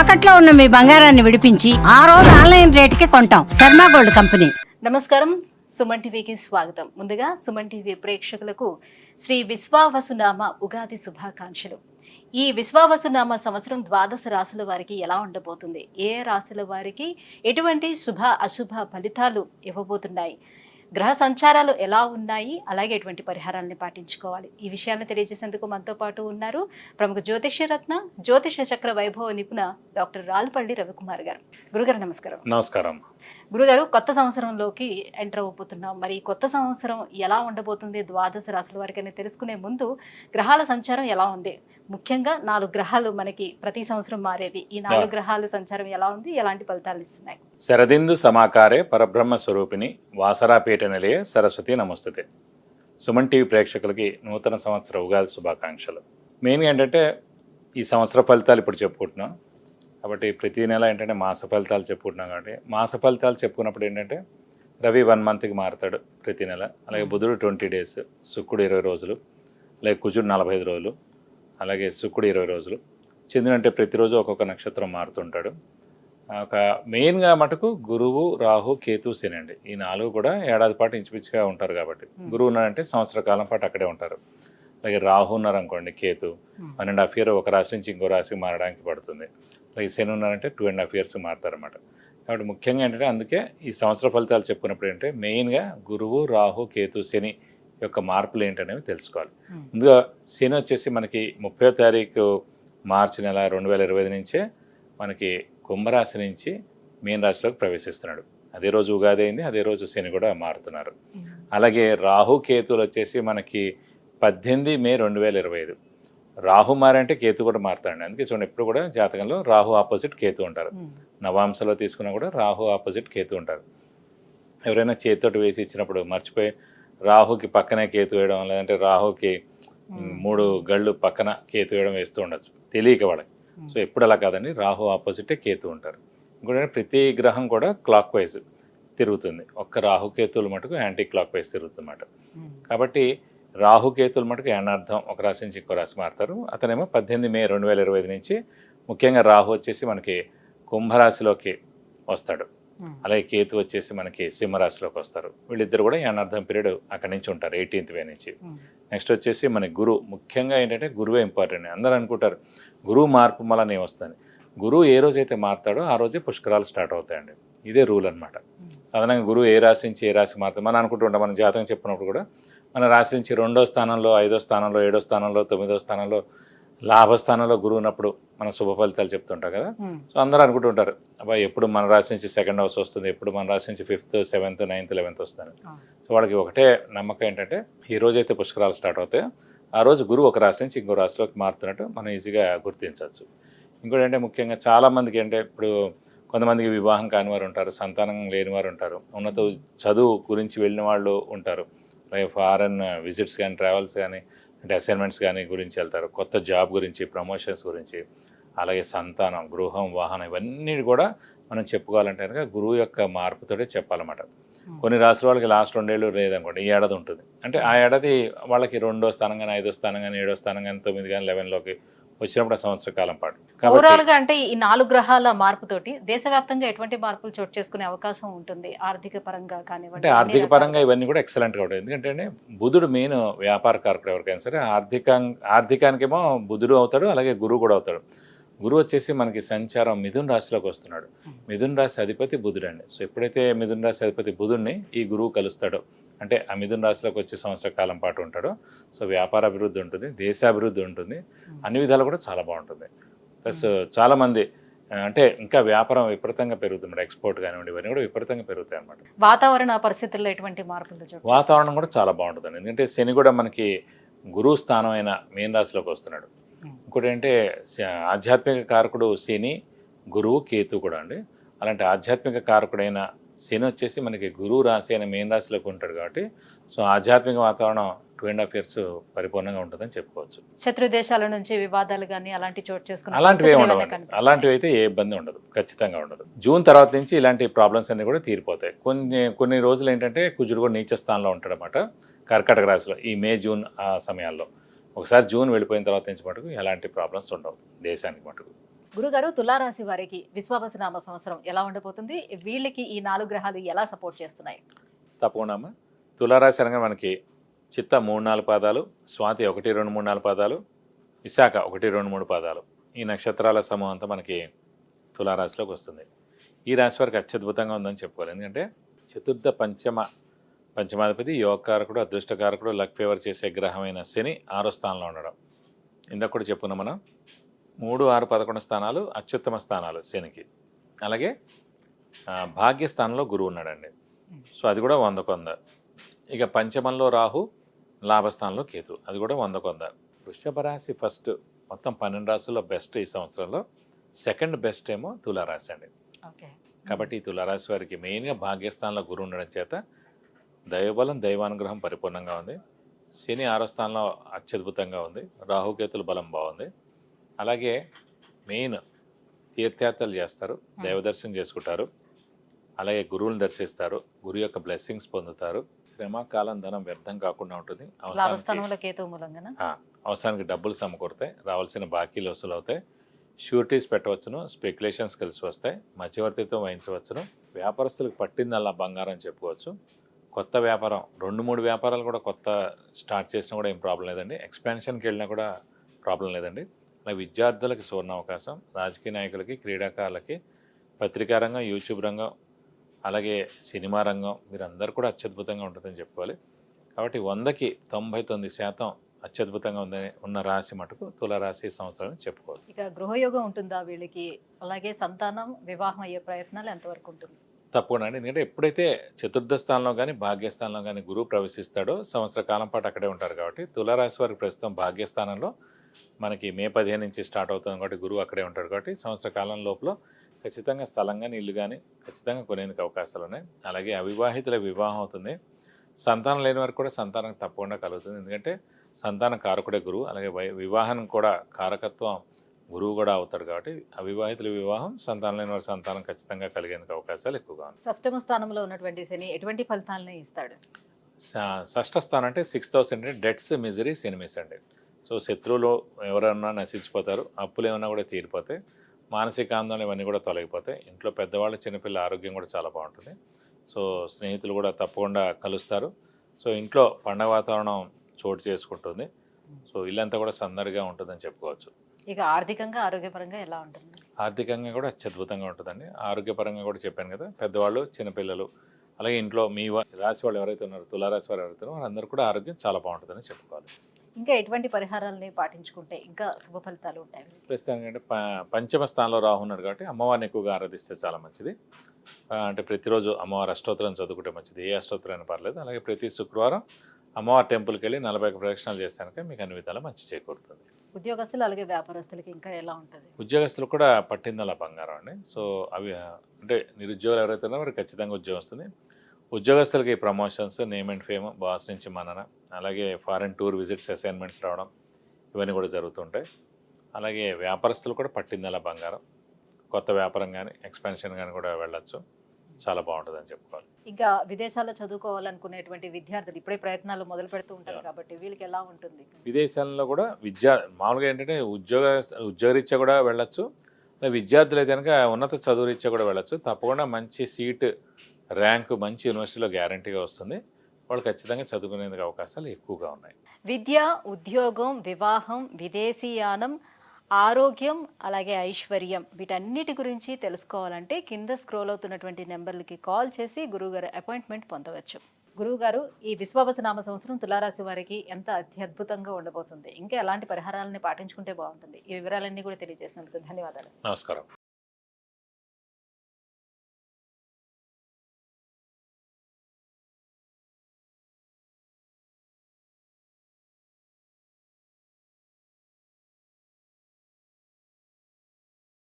తాకట్లో ఉన్న మీ బంగారాన్ని విడిపించి ఆ రోజు ఆన్లైన్ రేటుకి కొంటాం. Sharma gold company. నమస్కారం. సుమన్ టీవీకి స్వాగతం. ముందుగా సుమన్ టీవీ ప్రేక్షకులకు శ్రీ విశ్వావసునామ ఉగాది శుభాకాంక్షలు. ఈ విశ్వావసునామ సంవత్సరం ద్వాదశ రాశుల వారికి ఎలా ఉండబోతుంది? ఏ రాశుల వారికి ఎటువంటి శుభ అశుభ ఫలితాలు ఇవ్వబోతున్నాయి? గ్రహ సంచారాలు ఎలా ఉన్నాయి? అలాగే ఎటువంటి పరిహారాలని పాటించుకోవాలి? ఈ విషయాన్ని తెలియజేసేందుకు మనతో పాటు ఉన్నారు ప్రముఖ జ్యోతిష్య రత్న జ్యోతిష చక్ర వైభవ నిపుణ డాక్టర్ రాల్పల్లి రవికుమార్ గారు. గురుగారు నమస్కారం. నమస్కారం. గురుగారు కొత్త సంవత్సరంలోకి ఎంటర్ అవ్వబోతున్నాం. మరి కొత్త సంవత్సరం ఎలా ఉండబోతుంది? ద్వాదశ రాశుల వారికి అని తెలుసుకునే ముందు గ్రహాల సంచారం ఎలా ఉంది? ముఖ్యంగా నాలుగు గ్రహాలు మనకి ప్రతి సంవత్సరం మారేది ఈ నాలుగు. గ్రహాల సంచారం ఎలా ఉంది? ఎలాంటి ఫలితాలు ఇస్తున్నాయి? శరదిందు సమాకారే పరబ్రహ్మ స్వరూపిణి వాసరాపీఠ నిలయ సరస్వతి నమస్తుతే. సుమన్ టీవీ ప్రేక్షకులకి నూతన సంవత్సర ఉగాది శుభాకాంక్షలు. మెయిన్గా ఏంటంటే ఈ సంవత్సర ఫలితాలు ఇప్పుడు చెప్పుకుంటున్నాం. కాబట్టి ప్రతి నెల ఏంటంటే మాస ఫలితాలు చెప్పుకుంటున్నాం కాబట్టి మాస ఫలితాలు చెప్పుకున్నప్పుడు ఏంటంటే రవి వన్ మంత్కి మారుతాడు ప్రతి నెల. అలాగే బుధుడు ట్వంటీ డేస్ శుక్రుడు ఇరవై రోజులు అలాగే కుజుడు నలభై ఐదు రోజులు అలాగే శుక్రుడు ఇరవై రోజులు. చంద్రుడు అంటే ప్రతిరోజు ఒక్కొక్క నక్షత్రం మారుతుంటాడు. ఒక మెయిన్గా మటుకు గురువు రాహు కేతు శని అండి. ఈ నాలుగు కూడా ఏడాది పాటు ఇంచుమించుగా ఉంటారు కాబట్టి. గురువు ఉన్నారంటే సంవత్సర కాలం పాటు అక్కడే ఉంటారు. అలాగే రాహు ఉన్నారనుకోండి Ketu one and half year ఒక రాశి నుంచి ఇంకో రాశికి మారడానికి పడుతుంది. అలాగే శని ఉన్నారంటే టూ అండ్ హాఫ్ ఇయర్స్ మారుతారన్నమాట. కాబట్టి ముఖ్యంగా ఏంటంటే అందుకే ఈ సంవత్సర ఫలితాలు చెప్పుకున్నప్పుడు ఏంటంటే మెయిన్గా గురువు రాహు కేతు శని యొక్క మార్పులు ఏంటనేవి తెలుసుకోవాలి. Hmm. ముందుగా శని వచ్చేసి మనకి ముప్పై తారీఖు మార్చి నెల రెండు వేల ఇరవై ఐదు నుంచే మనకి కుంభరాశి నుంచి మీన రాశిలోకి ప్రవేశిస్తున్నాడు. అదే రోజు ఉగాది అయింది అదే రోజు శని కూడా మారుతున్నారు. అలాగే రాహు కేతులు వచ్చేసి మనకి పద్దెనిమిది మే రెండు వేల ఇరవై ఐదు. రాహు మారంటే కేతు కూడా మారుతాడు అందుకే చూడండి ఎప్పుడు కూడా జాతకంలో రాహు ఆపోజిట్ కేతు ఉంటారు. నవాంశలో తీసుకున్నా కూడా రాహు ఆపోజిట్ కేతు ఉంటారు. ఎవరైనా చేతితోటి వేసి ఇచ్చినప్పుడు మర్చిపోయి రాహుకి పక్కనే కేతు వేయడం లేదంటే రాహుకి మూడు గళ్ళు పక్కన కేతు వేయడం వేస్తూ ఉండొచ్చు. తెలియక వాళ్ళకి. సో ఎప్పుడు అలా కాదండి. రాహు ఆపోజిటే కేతు ఉంటారు. ఇంకోటి ప్రతి గ్రహం కూడా క్లాక్ వైజ్ తిరుగుతుంది. ఒక్క రాహుకేతువులు మటుకు యాంటీ క్లాక్ వైజ్ తిరుగుతుందన్నమాట. కాబట్టి రాహుకేతుల మటుకు ఏనార్థం ఒక రాశి నుంచి ఇంకో రాశి మారుతారు. అతనేమో పద్దెనిమిది మే రెండు వేల ఇరవై ఐదు నుంచి ముఖ్యంగా రాహు వచ్చేసి మనకి కుంభరాశిలోకి వస్తాడు. అలాగే కేతు వచ్చేసి మనకి సింహరాశిలోకి వస్తారు. వీళ్ళిద్దరు కూడా ఏనార్థం పీరియడ్ అక్కడి నుంచి ఉంటారు ఎయిటీన్త్ వే నుంచి. నెక్స్ట్ వచ్చేసి మన గురువు ముఖ్యంగా ఏంటంటే గురువే ఇంపార్టెంట్. అందరూ అనుకుంటారు గురువు మార్పు వలన ఏమొస్తుంది గురువు ఏ రోజైతే మారుతాడో ఆ రోజే పుష్కరాలు స్టార్ట్ అవుతాయండి. ఇదే రూల్ అన్నమాట. సాధారణంగా గురువు ఏ రాశి నుంచి ఏ రాశి మారుతాం మనం అనుకుంటుంటాం మన జాతకం చెప్పినప్పుడు కూడా మన రాశి నుంచి రెండో స్థానంలో ఐదో స్థానంలో ఏడో స్థానంలో తొమ్మిదో స్థానంలో లాభస్థానంలో గురువు ఉన్నప్పుడు మన శుభ ఫలితాలు చెప్తుంటాం కదా? సో అందరూ అనుకుంటుంటారు అబ్బాయి ఎప్పుడు మన రాశి నుంచి సెకండ్ హౌస్ వస్తుంది ఎప్పుడు మన రాశి నుంచి ఫిఫ్త్ సెవెంత్ నైన్త్ లెవెన్త్ వస్తుంది. సో వాళ్ళకి ఒకటే నమ్మకం ఏంటంటే ఈ రోజైతే పుష్కరాలు స్టార్ట్ అవుతాయో. ఆ రోజు గురువు ఒక రాశి నుంచి ఇంకో రాశిలోకి మారుతున్నట్టు మనం ఈజీగా గుర్తించవచ్చు. ఇంకోటి అంటే ముఖ్యంగా చాలామందికి అంటే ఇప్పుడు కొంతమందికి వివాహం కాని వారు ఉంటారు సంతానం లేని వారు ఉంటారు ఉన్నత చదువు గురించి వెళ్ళిన వాళ్ళు ఉంటారు. ఫారెన్ విజిట్స్ కానీ ట్రావెల్స్ కానీ అంటే అసైన్మెంట్స్ కానీ గురించి వెళ్తారు. కొత్త జాబ్ గురించి ప్రమోషన్స్ గురించి అలాగే సంతానం గృహం వాహనం ఇవన్నీ కూడా మనం చెప్పుకోవాలంటే కనుక గురువు యొక్క మార్పుతోటే చెప్పాలన్నమాట. కొన్ని రాష్ట్రాల వాళ్ళకి లాస్ట్ రెండేళ్ళు లేదనుకోండి ఈ ఏడాది ఉంటుంది. అంటే ఆ ఏడాది వాళ్ళకి రెండో స్థానం కానీ ఐదో స్థానం కానీ ఏడో స్థానం కానీ తొమ్మిది కానీ లెవెన్లోకి వచ్చినప్పుడు ఆ సంవత్సర కాలం పాటు. ఓవరాల్గా అంటే ఈ నాలుగు గ్రహాల మార్పుతోటి దేశవ్యాప్తంగా ఎటువంటి మార్పులు చోటు చేసుకునే అవకాశం ఉంటుంది ఆర్థిక పరంగా కానివ్వండి అంటే ఆర్థిక. పరంగా ఇవన్నీ కూడా ఎక్సలెంట్గా ఉంటాయి. ఎందుకంటే బుధుడు మెయిన్ వ్యాపార కారకుడు ఎవరికైనా సరే ఆర్థిక ఆర్థికానికేమో బుధుడు అవుతాడు అలాగే గురువు కూడా అవుతాడు. గురువు వచ్చేసి మనకి సంచారం మిథున్ రాశిలోకి వస్తున్నాడు. మిథున్ రాశి అధిపతి బుధుడు అండి సో ఎప్పుడైతే మిథున్ రాశి అధిపతి బుధుడిని ఈ గురువు కలుస్తాడో. అంటే ఆ మిథున్ రాశిలోకి వచ్చే సంవత్సర కాలం పాటు ఉంటాడో. సో వ్యాపార అభివృద్ధి ఉంటుంది దేశాభివృద్ధి ఉంటుంది. అన్ని విధాలు కూడా చాలా బాగుంటుంది. ప్లస్ చాలామంది ఆ, అంటే ఇంకా వ్యాపారం విపరీతంగా పెరుగుతుంది ఎక్స్పోర్ట్ కానివ్వండి ఇవన్నీ కూడా విపరీతంగా పెరుగుతాయి అన్నమాట. వాతావరణ పరిస్థితుల్లో ఎటువంటి మార్పులు వాతావరణం కూడా చాలా బాగుంటుంది ఎందుకంటే శని కూడా మనకి గురువు స్థానం అయిన మీన రాశిలోకి వస్తున్నాడు. Hmm. ఇంకోటి ఏంటంటే ఆధ్యాత్మిక కారకుడు శని గురువు కేతు కూడా అండి. అలాంటి ఆధ్యాత్మిక కారకుడైన శని వచ్చేసి మనకి గురువు రాశి అయిన మీన రాశిలోకి ఉంటాడు కాబట్టి సో ఆధ్యాత్మిక వాతావరణం టూ అండ్ హాఫ్ ఇయర్స్ పరిపూర్ణంగా ఉంటుందని చెప్పుకోవచ్చు. శత్రు దేశాల నుంచి వివాదాలు కానీ అలాంటి చోటు చేసుకునే అలాంటివి ఉండవు? అలాంటివి అయితే ఏ ఇబ్బంది ఉండదు. ఖచ్చితంగా ఉండదు. జూన్ తర్వాత నుంచి ఇలాంటి ప్రాబ్లమ్స్ అన్ని కూడా తీరిపోతాయి. కొన్ని కొన్ని రోజులు ఏంటంటే కుజుడు కూడా నీచ స్థానంలో ఉంటాడనమాట కర్కాటక రాశిలో ఈ మే జూన్ ఆ సమయాల్లో. ఒకసారి జూన్ వెళ్ళిపోయిన తర్వాత నుంచి మటుకు ఎలాంటి ప్రాబ్లమ్స్ ఉండవు. దేశానికి మటుకు. గురుగారు తులారాశి వారికి విశ్వావసనామ సంవత్సరం ఎలా ఉండబోతుంది? వీళ్ళకి ఈ నాలుగు గ్రహాలు ఎలా సపోర్ట్ చేస్తున్నాయి? తప్పకుండా తులారాశి అనగా మనకి చిత్త మూడు నాలుగు పాదాలు స్వాతి ఒకటి రెండు మూడు నాలుగు పాదాలు విశాఖ ఒకటి రెండు మూడు పాదాలు. ఈ నక్షత్రాల సమూహం అంతా మనకి తులారాశిలోకి వస్తుంది. ఈ రాశి వారికి అత్యద్భుతంగా ఉందని చెప్పుకోవాలి. ఎందుకంటే చతుర్థ పంచమ పంచమాధిపతి యోగకారకుడు అదృష్టకారకుడు లక్ ఫేవర్ చేసే గ్రహమైన శని ఆరో స్థానంలో ఉండడం. ఇందాక కూడా చెప్పుకున్నాం మనం. మూడు ఆరు పదకొండు స్థానాలు అత్యుత్తమ స్థానాలు శనికి. అలాగే భాగ్యస్థానంలో గురువు ఉన్నాడండి. సో అది కూడా వంద కొంద. ఇక పంచమంలో రాహు లాభస్థానంలో కేతు. అది కూడా వంద కొంద. వృషభ రాశి ఫస్ట్ మొత్తం పన్నెండు రాశుల్లో బెస్ట్ ఈ సంవత్సరంలో. సెకండ్ బెస్ట్ ఏమో తులారాశి అండి. కాబట్టి ఈ తులారాశి వారికి మెయిన్గా భాగ్యస్థానంలో గురువు ఉండడం చేత దైవబలం దైవానుగ్రహం పరిపూర్ణంగా ఉంది. శని ఆరో స్థానంలో అత్యద్భుతంగా ఉంది. రాహుకేతుల బలం బాగుంది. అలాగే మెయిన్ తీర్థయాత్రలు చేస్తారు దైవదర్శనం చేసుకుంటారు అలాగే గురువుని దర్శిస్తారు గురువు యొక్క బ్లెస్సింగ్స్ పొందుతారు. శ్రమ కాలం ధనం వ్యర్థం కాకుండా ఉంటుంది. అవసరానికి డబ్బులు సమకూరుతాయి రావాల్సిన బాకీలు వసూలు అవుతాయి షూరిటీస్ పెట్టవచ్చును స్పెక్యులేషన్స్ కలిసి వస్తాయి మధ్యవర్తిత్వం వహించవచ్చును. వ్యాపారస్తులకు పట్టిందల్లా బంగారం చెప్పుకోవచ్చు. కొత్త వ్యాపారం రెండు మూడు వ్యాపారాలు కూడా కొత్త స్టార్ట్ చేసినా కూడా ఏం ప్రాబ్లం లేదండి. ఎక్స్పాన్షన్కి వెళ్ళినా కూడా ప్రాబ్లం లేదండి. అలాగే విద్యార్థులకి సువర్ణ అవకాశం రాజకీయ నాయకులకి క్రీడాకారులకి పత్రికా రంగం యూట్యూబ్ రంగం అలాగే సినిమా రంగం మీరందరూ కూడా అత్యద్భుతంగా ఉంటుందని చెప్పుకోవాలి. కాబట్టి వందకి తొంభై తొమ్మిది శాతం అత్యద్భుతంగా ఉందని ఉన్న రాశి మటుకు తులారాశి సంవత్సరం చెప్పుకోవాలి. ఇక గృహయోగం ఉంటుందా వీళ్ళకి? అలాగే సంతానం వివాహం అయ్యే ప్రయత్నాలు ఎంతవరకు ఉంటుంది? తప్పకుండా అండి. ఎందుకంటే ఎప్పుడైతే చతుర్థ స్థానంలో కానీ భాగ్యస్థానంలో కానీ గురువు ప్రవేశిస్తాడో సంవత్సర కాలం పాటు అక్కడే ఉంటారు కాబట్టి తులారాశి వారికి ప్రస్తుతం భాగ్యస్థానంలో మనకి మే పదిహేను నుంచి స్టార్ట్ అవుతుంది కాబట్టి గురువు అక్కడే ఉంటాడు కాబట్టి సంవత్సర కాలం లోపల ఖచ్చితంగా స్థలం కానీ ఇల్లు కానీ ఖచ్చితంగా కొనేందుకు అవకాశాలు ఉన్నాయి. అలాగే అవివాహితుల వివాహం అవుతుంది. సంతానం లేని వారికి కూడా సంతానం తప్పకుండా కలుగుతుంది. ఎందుకంటే సంతాన కారకుడే గురువు అలాగే వివాహం కూడా కారకత్వం గురువు కూడా అవుతాడు కాబట్టి అవివాహితుల వివాహం సంతానం లేని వారి సంతానం ఖచ్చితంగా కలిగేందుకు అవకాశాలు ఎక్కువగా ఉన్నాయి. షష్టమ స్థానంలో ఉన్నటువంటి శని ఎటువంటి ఫలితాలను ఇస్తాడు? షష్ఠ స్థానం అంటే సిక్స్ థౌసండ్ అంటే డెట్స్ మిజరీస్ ఎనిమిస్ అండి. సో శత్రువులు ఎవరన్నా నశించిపోతారు అప్పులు ఏమన్నా కూడా తీరిపోతాయి మానసిక ఆందోళన ఇవన్నీ కూడా తొలగిపోతాయి. ఇంట్లో పెద్దవాళ్ళు చిన్నపిల్ల ఆరోగ్యం కూడా చాలా బాగుంటుంది. సో స్నేహితులు కూడా తప్పకుండా కలుస్తారు. సో ఇంట్లో పండగ వాతావరణం చోటు చేసుకుంటుంది. సో ఇల్లంతా కూడా సందడిగా ఉంటుందని చెప్పుకోవచ్చు. ఇక ఆర్థికంగా ఆరోగ్యపరంగా ఎలా ఉంటుంది? ఆర్థికంగా కూడా అత్యద్భుతంగా ఉంటుందండి. ఆరోగ్యపరంగా కూడా చెప్పాను కదా పెద్దవాళ్ళు చిన్నపిల్లలు అలాగే ఇంట్లో మీ రాశి వాళ్ళు ఎవరైతే ఉన్నారో తులారాశి వారు ఎవరైతే ఉన్నారో వాళ్ళందరూ కూడా ఆరోగ్యం చాలా బాగుంటుందని చెప్పుకోవాలి. ఇంకా ఎటువంటి పరిహారాలని పాటించుకుంటే ఇంకా శుభ ఫలితాలు ఉంటాయి? ప్రస్తుతానికి అంటే పంచమ స్థానంలో రాహు ఉన్నాడు కాబట్టి అమ్మవారిని ఎక్కువగా ఆరాధిస్తే చాలా మంచిది. అంటే ప్రతిరోజు అమ్మవారి అష్టోత్తరం చదువుకుంటే మంచిది. ఏ అష్టోత్తరం అయినా పర్లేదు. అలాగే ప్రతి శుక్రవారం అమ్మవారి టెంపుల్కి వెళ్ళి నలభై ప్రదక్షిణాలు చేస్తానికి మీకు అన్ని విధాలు మంచి చేకూరుతుంది. ఉద్యోగస్తులు అలాగే వ్యాపారస్తులకి ఇంకా ఎలా ఉంటుంది? ఉద్యోగస్తులు కూడా పట్టిందల బంగారం అండి. సో అవి అంటే నిరుద్యోగులు ఎవరైతే ఉన్నారో వారికి ఖచ్చితంగా ఉద్యోగం వస్తుంది. ఉద్యోగస్తులకి promotions name and fame boss నుంచి మనన అలాగే ఫారెన్ టూర్ విజిట్స్ అసైన్మెంట్స్ రావడం ఇవన్నీ కూడా జరుగుతుంటాయి. అలాగే వ్యాపారస్తులు కూడా పట్టిందల బంగారం. కొత్త వ్యాపారం కానీ ఎక్స్పాన్షన్ కానీ కూడా వెళ్ళొచ్చు. చాలా బాగుంటుందని చెప్పుకోవాలి. ఇంకా విదేశాల్లో చదువుకోవాలనుకునేటువంటి విద్యార్థులు ఇప్పుడే ప్రయత్నాలు మొదలు పెడుతూ ఉంటారు. కాబట్టి వీళ్ళకి ఎలా ఉంటుంది? విదేశాల్లో కూడా విద్యా మామూలుగా ఏంటంటే ఉద్యోగ ఉద్యోగరీత్యా కూడా వెళ్ళొచ్చు. విద్యార్థులు అయితే కనుక ఉన్నత చదువు రీత్యా కూడా వెళ్ళొచ్చు. తప్పకుండా మంచి సీట్ ర్యాంకు మంచి యూనివర్సిటీలో గ్యారంటీగా వస్తుంది. వాళ్ళు ఖచ్చితంగా చదువుకునేందుకు అవకాశాలు ఎక్కువగా ఉన్నాయి. విద్య ఉద్యోగం వివాహం విదేశీయానం ఆరోగ్యం అలాగే ఐశ్వర్యం వీటన్నిటి గురించి తెలుసుకోవాలంటే కింద స్క్రోల్ అవుతున్నటువంటి నెంబర్లకి కాల్ చేసి గురువుగారు అపాయింట్మెంట్ పొందవచ్చు. గురువుగారు ఈ విశ్వావస నామ సంవత్సరం తులారాశి వారికి ఎంత అత్యద్భుతంగా ఉండబోతుంది? ఇంకా ఎలాంటి పరిహారాలని పాటించుకుంటే బాగుంటుంది? ఈ వివరాలన్నీ కూడా తెలియజేసినందుకు ధన్యవాదాలు. నమస్కారం.